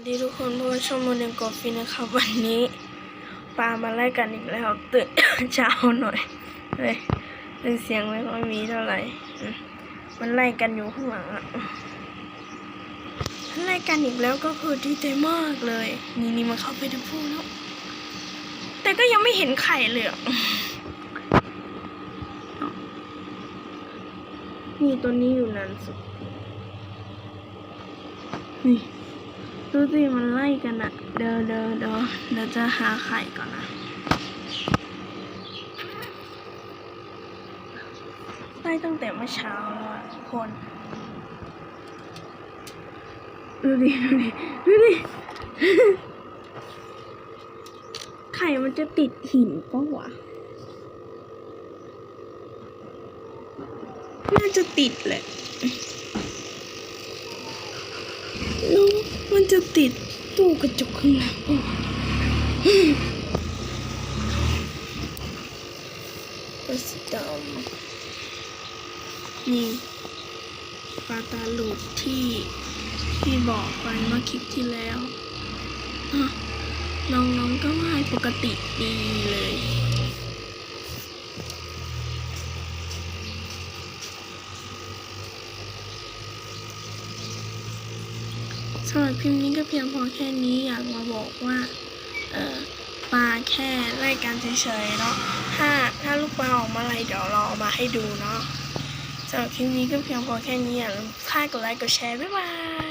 วัสดีทุกคนผู้ชมโมเดลกอฟฟินะครับ วันนี้ปลามาไล่กันอีกแล้วตื่นเช้าหน่อยเลยเลยเสียงไม่ค่อยมีเท่าไหร่มันไล่กันอยู่ข้างหลังอะไล่กันอีกแล้วก็คือดีใจมากเลย นี่นี่มันเข้าไปทั้งคู่แล้ว แต่ก็ยังไม่เห็นไข่เลยนี่ตัวนี้อยู่นานสุดนี่ ดูสิมันไล่กันอะเดี๋ยวเดี๋ยวเดี๋ยวเดี๋ยวจะหาไข่ก่อนนะไล่ตั้งแต่เมื่อเช้าแล้วอะทุกคน ดูดิ ดูดิ ดูดิ ไข่มันจะติดหินปะวะน่าจะติดแหละ มันจะติดตู้กระจกข้างหลังปะวะปลาสดำนี่ปาตาหลุดที่ที่บอกไปเมื่อคลิปที่แล้วน้องๆก็ว่ายปกติดีเลย สำหรับคลิปนี้ก็เพียงพอแค่นี้อยากมาบอกว่า เออปลาแค่ไล่กันเฉยๆเนาะถ้าถ้าลูกปลาออกมาอะไรเดี๋ยวเราเอามาให้ดูเนาะสำหรับคลิปนี้ก็เพียงพอแค่นี้อย่าลืมค่ากดไลค์กดแชร์บ๊ายบาย